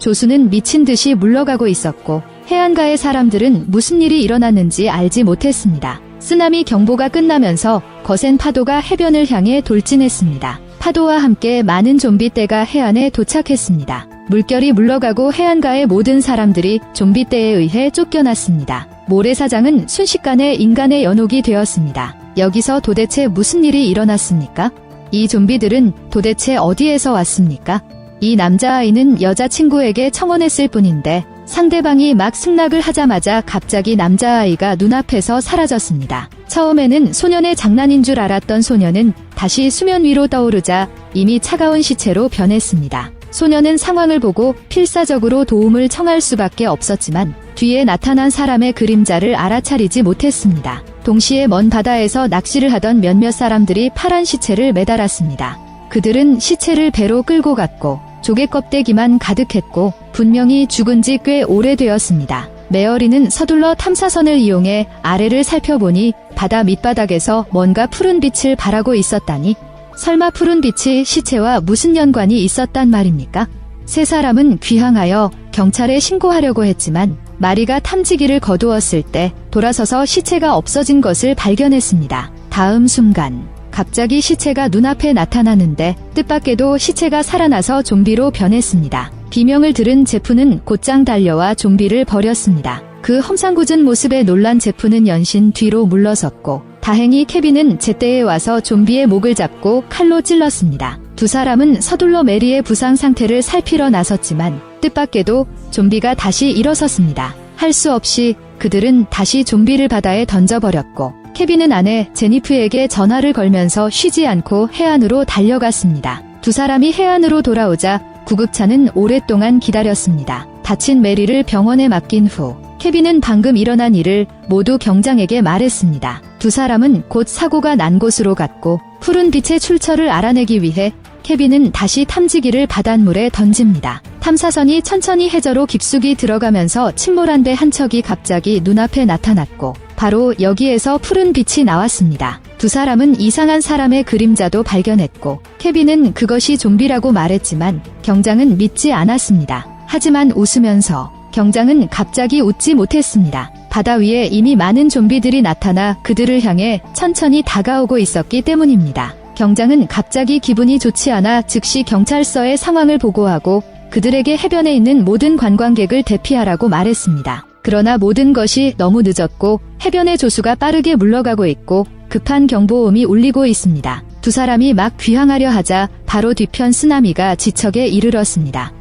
조수는 미친 듯이 물러가고 있었고 해안가의 사람들은 무슨 일이 일어났는지 알지 못했습니다. 쓰나미 경보가 끝나면서 거센 파도가 해변을 향해 돌진했습니다. 파도와 함께 많은 좀비떼가 해안에 도착했습니다. 물결이 물러가고 해안가의 모든 사람들이 좀비떼에 의해 쫓겨났습니다. 모래사장은 순식간에 인간의 연옥이 되었습니다. 여기서 도대체 무슨 일이 일어났습니까? 이 좀비들은 도대체 어디에서 왔습니까? 이 남자아이는 여자친구에게 청혼했을 뿐인데 상대방이 막 승낙을 하자마자 갑자기 남자아이가 눈앞에서 사라졌습니다. 처음에는 소년의 장난인 줄 알았던 소년은 다시 수면 위로 떠오르자 이미 차가운 시체로 변했습니다. 소년은 상황을 보고 필사적으로 도움을 청할 수밖에 없었지만 뒤에 나타난 사람의 그림자를 알아차리지 못했습니다. 동시에 먼 바다에서 낚시를 하던 몇몇 사람들이 파란 시체를 매달았습니다. 그들은 시체를 배로 끌고 갔고 조개 껍데기만 가득했고 분명히 죽은 지 꽤 오래되었습니다. 메어리는 서둘러 탐사선을 이용해 아래를 살펴보니 바다 밑바닥에서 뭔가 푸른 빛을 발하고 있었다니 설마 푸른 빛이 시체와 무슨 연관이 있었단 말입니까? 세 사람은 귀향하여 경찰에 신고하려고 했지만 마리가 탐지기를 거두었을 때 돌아서서 시체가 없어진 것을 발견했습니다. 다음 순간 갑자기 시체가 눈앞에 나타나는데 뜻밖에도 시체가 살아나서 좀비로 변했습니다. 비명을 들은 제프는 곧장 달려와 좀비를 버렸습니다. 그 험상궂은 모습에 놀란 제프는 연신 뒤로 물러섰고 다행히 케빈은 제때에 와서 좀비의 목을 잡고 칼로 찔렀습니다. 두 사람은 서둘러 메리의 부상 상태를 살피러 나섰지만 뜻밖에도 좀비가 다시 일어섰습니다. 할 수 없이 그들은 다시 좀비를 바다에 던져버렸고 케빈은 아내 제니프에게 전화를 걸면서 쉬지 않고 해안으로 달려갔습니다. 두 사람이 해안으로 돌아오자 구급차는 오랫동안 기다렸습니다. 다친 메리를 병원에 맡긴 후 케빈은 방금 일어난 일을 모두 경장에게 말했습니다. 두 사람은 곧 사고가 난 곳으로 갔고 푸른 빛의 출처를 알아내기 위해 케빈은 다시 탐지기를 바닷물에 던집니다. 탐사선이 천천히 해저로 깊숙이 들어가면서 침몰한 배 한 척이 갑자기 눈앞에 나타났고 바로 여기에서 푸른 빛이 나왔습니다. 두 사람은 이상한 사람의 그림자도 발견했고 케빈은 그것이 좀비라고 말했지만 경장은 믿지 않았습니다. 하지만 웃으면서 경장은 갑자기 웃지 못했습니다. 바다 위에 이미 많은 좀비들이 나타나 그들을 향해 천천히 다가오고 있었기 때문입니다. 경장은 갑자기 기분이 좋지 않아 즉시 경찰서에 상황을 보고하고 그들에게 해변에 있는 모든 관광객을 대피하라고 말했습니다. 그러나 모든 것이 너무 늦었고 해변의 조수가 빠르게 물러가고 있고 급한 경보음이 울리고 있습니다. 두 사람이 막 귀향하려 하자 바로 뒤편 쓰나미가 지척에 이르렀습니다.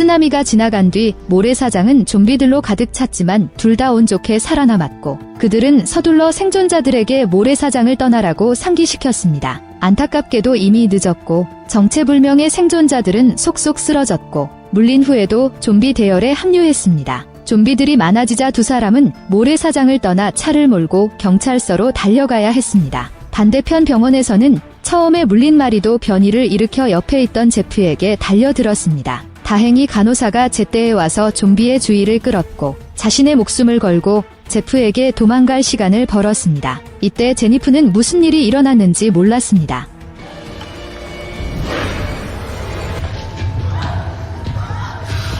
쓰나미가 지나간 뒤 모래사장은 좀비들로 가득 찼지만 둘 다 운 좋게 살아남았고 그들은 서둘러 생존자들에게 모래사장을 떠나라고 상기시켰습니다. 안타깝게도 이미 늦었고 정체불명의 생존자들은 속속 쓰러졌고 물린 후에도 좀비 대열에 합류했습니다. 좀비들이 많아지자 두 사람은 모래사장을 떠나 차를 몰고 경찰서로 달려가야 했습니다. 반대편 병원에서는 처음에 물린 마리도 변이를 일으켜 옆에 있던 제프에게 달려들었습니다. 다행히 간호사가 제때에 와서 좀비의 주의를 끌었고 자신의 목숨을 걸고 제프에게 도망갈 시간을 벌었습니다. 이때 제니프는 무슨 일이 일어났는지 몰랐습니다.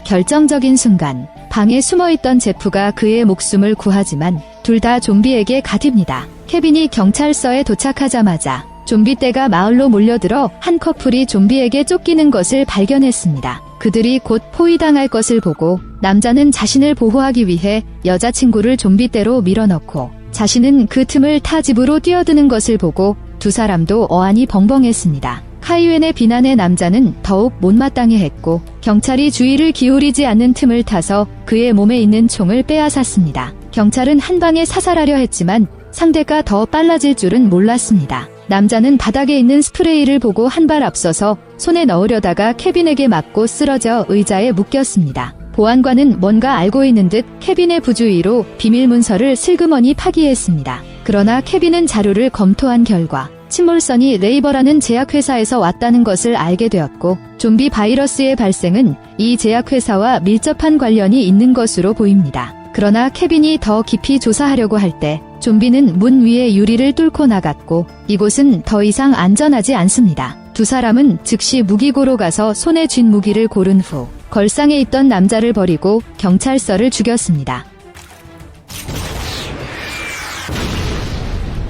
결정적인 순간 방에 숨어있던 제프가 그의 목숨을 구하지만 둘 다 좀비에게 가딥니다. 케빈이 경찰서에 도착하자마자 좀비 떼가 마을로 몰려들어 한 커플이 좀비에게 쫓기는 것을 발견했습니다. 그들이 곧 포위당할 것을 보고 남자는 자신을 보호하기 위해 여자친구를 좀비 떼로 밀어넣고 자신은 그 틈을 타 집으로 뛰어드는 것을 보고 두 사람도 어안이 벙벙했습니다. 카이웬의 비난에 남자는 더욱 못마땅해 했고 경찰이 주의를 기울이지 않는 틈을 타서 그의 몸에 있는 총을 빼앗았습니다. 경찰은 한 방에 사살하려 했지만 상대가 더 빨라질 줄은 몰랐습니다. 남자는 바닥에 있는 스프레이를 보고 한 발 앞서서 손에 넣으려다가 케빈에게 맞고 쓰러져 의자에 묶였습니다. 보안관은 뭔가 알고 있는 듯 케빈의 부주의로 비밀 문서를 슬그머니 파기했습니다. 그러나 케빈은 자료를 검토한 결과 침몰선이 레이버라는 제약회사에서 왔다는 것을 알게 되었고 좀비 바이러스의 발생은 이 제약회사와 밀접한 관련이 있는 것으로 보입니다. 그러나 케빈이 더 깊이 조사하려고 할 때 좀비는 문 위에 유리를 뚫고 나갔고 이곳은 더 이상 안전하지 않습니다. 두 사람은 즉시 무기고로 가서 손에 쥔 무기를 고른 후 걸상에 있던 남자를 버리고 경찰서를 죽였습니다.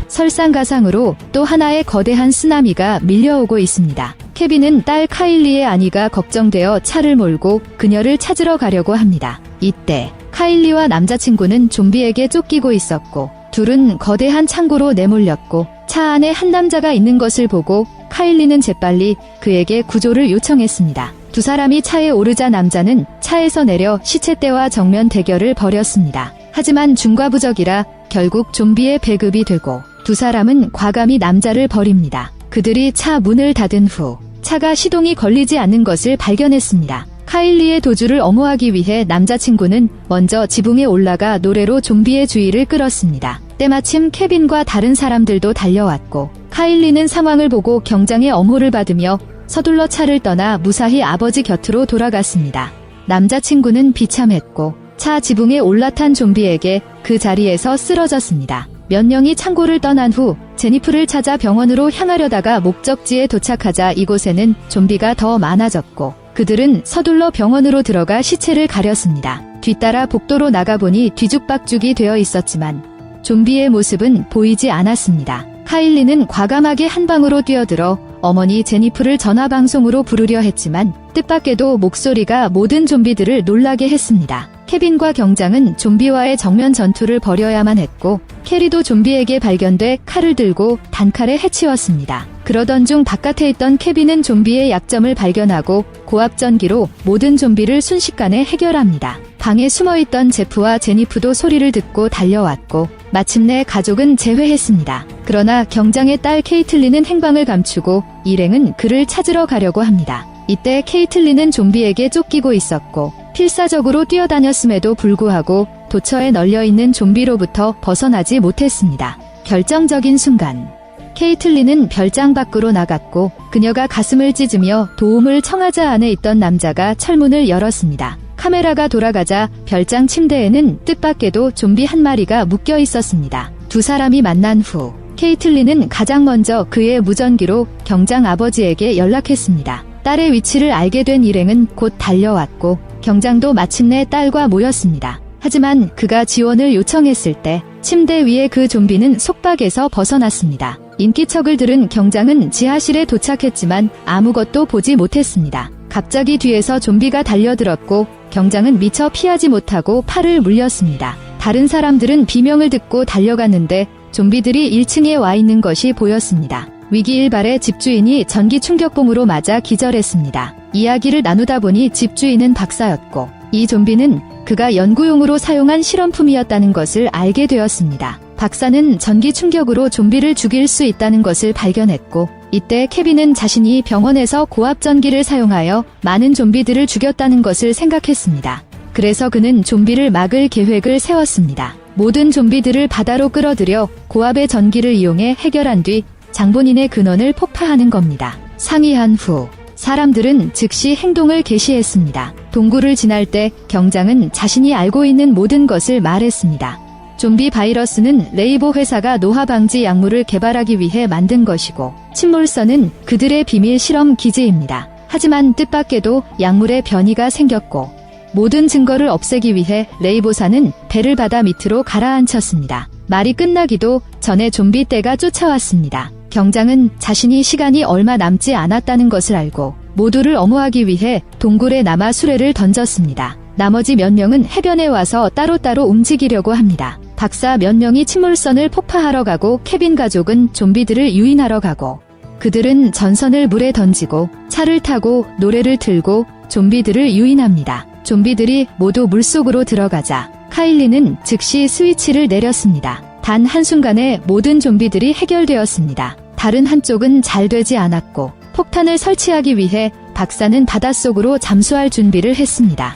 설상가상으로 또 하나의 거대한 쓰나미가 밀려오고 있습니다. 케빈은 딸 카일리의 아니가 걱정되어 차를 몰고 그녀를 찾으러 가려고 합니다. 이때 카일리와 남자친구는 좀비에게 쫓기고 있었고 둘은 거대한 창고로 내몰렸고 차 안에 한 남자가 있는 것을 보고 카일리는 재빨리 그에게 구조를 요청했습니다. 두 사람이 차에 오르자 남자는 차에서 내려 시체대와 정면 대결을 벌였습니다. 하지만 중과부적이라 결국 좀비의 배급이 되고 두 사람은 과감히 남자를 버립니다. 그들이 차 문을 닫은 후 차가 시동이 걸리지 않는 것을 발견했습니다. 카일리의 도주를 엄호하기 위해 남자친구는 먼저 지붕에 올라가 노래로 좀비의 주의를 끌었습니다. 때마침 케빈과 다른 사람들도 달려왔고 카일리는 상황을 보고 경장의 엄호를 받으며 서둘러 차를 떠나 무사히 아버지 곁으로 돌아갔습니다. 남자친구는 비참했고 차 지붕에 올라탄 좀비에게 그 자리에서 쓰러졌습니다. 몇 명이 창고를 떠난 후 제니프를 찾아 병원으로 향하려다가 목적지에 도착하자 이곳에는 좀비가 더 많아졌고 그들은 서둘러 병원으로 들어가 시체를 가렸습니다. 뒤따라 복도로 나가보니 뒤죽박죽이 되어 있었지만 좀비의 모습은 보이지 않았습니다. 카일리는 과감하게 한 방으로 뛰어들어 어머니 제니프를 전화방송으로 부르려 했지만 뜻밖에도 목소리가 모든 좀비들을 놀라게 했습니다. 케빈과 경장은 좀비와의 정면 전투를 벌여야만 했고 캐리도 좀비에게 발견돼 칼을 들고 단칼에 해치웠습니다. 그러던 중 바깥에 있던 케빈은 좀비의 약점을 발견하고 고압 전기로 모든 좀비를 순식간에 해결합니다. 방에 숨어있던 제프와 제니프도 소리를 듣고 달려왔고 마침내 가족은 재회했습니다. 그러나 경장의 딸 케이틀리는 행방을 감추고 일행은 그를 찾으러 가려고 합니다. 이때 케이틀리는 좀비에게 쫓기고 있었고 필사적으로 뛰어다녔음에도 불구하고 도처에 널려있는 좀비로부터 벗어나지 못했습니다. 결정적인 순간 케이틀리는 별장 밖으로 나갔고 그녀가 가슴을 찢으며 도움을 청하자 안에 있던 남자가 철문을 열었습니다. 카메라가 돌아가자 별장 침대에는 뜻밖에도 좀비 한 마리가 묶여 있었습니다. 두 사람이 만난 후 케이틀리는 가장 먼저 그의 무전기로 경장 아버지에게 연락했습니다. 딸의 위치를 알게 된 일행은 곧 달려왔고 경장도 마침내 딸과 모였습니다. 하지만 그가 지원을 요청했을 때 침대 위에 그 좀비는 속박에서 벗어났습니다. 인기척을 들은 경장은 지하실에 도착했지만 아무것도 보지 못했습니다. 갑자기 뒤에서 좀비가 달려들었고 경장은 미처 피하지 못하고 팔을 물렸습니다. 다른 사람들은 비명을 듣고 달려갔는데 좀비들이 1층에 와 있는 것이 보였습니다. 위기 일발에 집주인이 전기 충격봉으로 맞아 기절했습니다. 이야기를 나누다 보니 집주인은 박사였고 이 좀비는 그가 연구용으로 사용한 실험품이었다는 것을 알게 되었습니다. 박사는 전기 충격으로 좀비를 죽일 수 있다는 것을 발견했고 이때 케빈은 자신이 병원에서 고압 전기를 사용하여 많은 좀비들을 죽였다는 것을 생각했습니다. 그래서 그는 좀비를 막을 계획을 세웠습니다. 모든 좀비들을 바다로 끌어들여 고압의 전기를 이용해 해결한 뒤 장본인의 근원을 폭파하는 겁니다. 상의한 후 사람들은 즉시 행동을 개시했습니다. 동굴을 지날 때 경장은 자신이 알고 있는 모든 것을 말했습니다. 좀비 바이러스는 레이보 회사가 노화 방지 약물을 개발하기 위해 만든 것이고 침몰선은 그들의 비밀 실험 기지입니다. 하지만 뜻밖에도 약물에 변이가 생겼고 모든 증거를 없애기 위해 레이보사는 배를 바다 밑으로 가라앉혔습니다. 말이 끝나기도 전에 좀비 떼가 쫓아왔습니다. 경장은 자신이 시간이 얼마 남지 않았다는 것을 알고 모두를 엄호하기 위해 동굴에 남아 수레를 던졌습니다. 나머지 몇 명은 해변에 와서 따로따로 움직이려고 합니다. 박사 몇 명이 침몰선을 폭파하러 가고 케빈 가족은 좀비들을 유인하러 가고 그들은 전선을 물에 던지고 차를 타고 노래를 틀고 좀비들을 유인합니다. 좀비들이 모두 물속으로 들어가자 카일리는 즉시 스위치를 내렸습니다. 단 한순간에 모든 좀비들이 해결되었습니다. 다른 한쪽은 잘 되지 않았고 폭탄을 설치하기 위해 박사는 바닷속으로 잠수할 준비를 했습니다.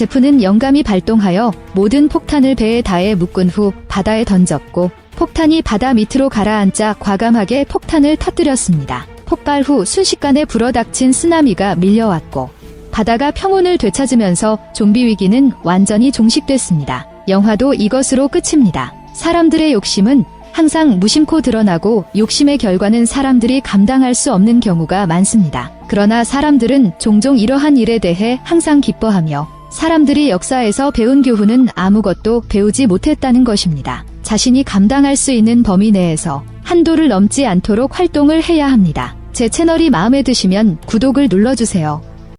제프는 영감이 발동하여 모든 폭탄을 배에 다해 묶은 후 바다에 던졌고 폭탄이 바다 밑으로 가라앉자 과감하게 폭탄을 터뜨렸습니다. 폭발 후 순식간에 불어닥친 쓰나미가 밀려왔고 바다가 평온을 되찾으면서 좀비 위기는 완전히 종식됐습니다. 영화도 이것으로 끝입니다. 사람들의 욕심은 항상 무심코 드러나고 욕심의 결과는 사람들이 감당할 수 없는 경우가 많습니다. 그러나 사람들은 종종 이러한 일에 대해 항상 기뻐하며 사람들이 역사에서 배운 교훈은 아무것도 배우지 못했다는 것입니다. 자신이 감당할 수 있는 범위 내에서 한도를 넘지 않도록 활동을 해야 합니다. 제 채널이 마음에 드시면 구독을 눌러주세요.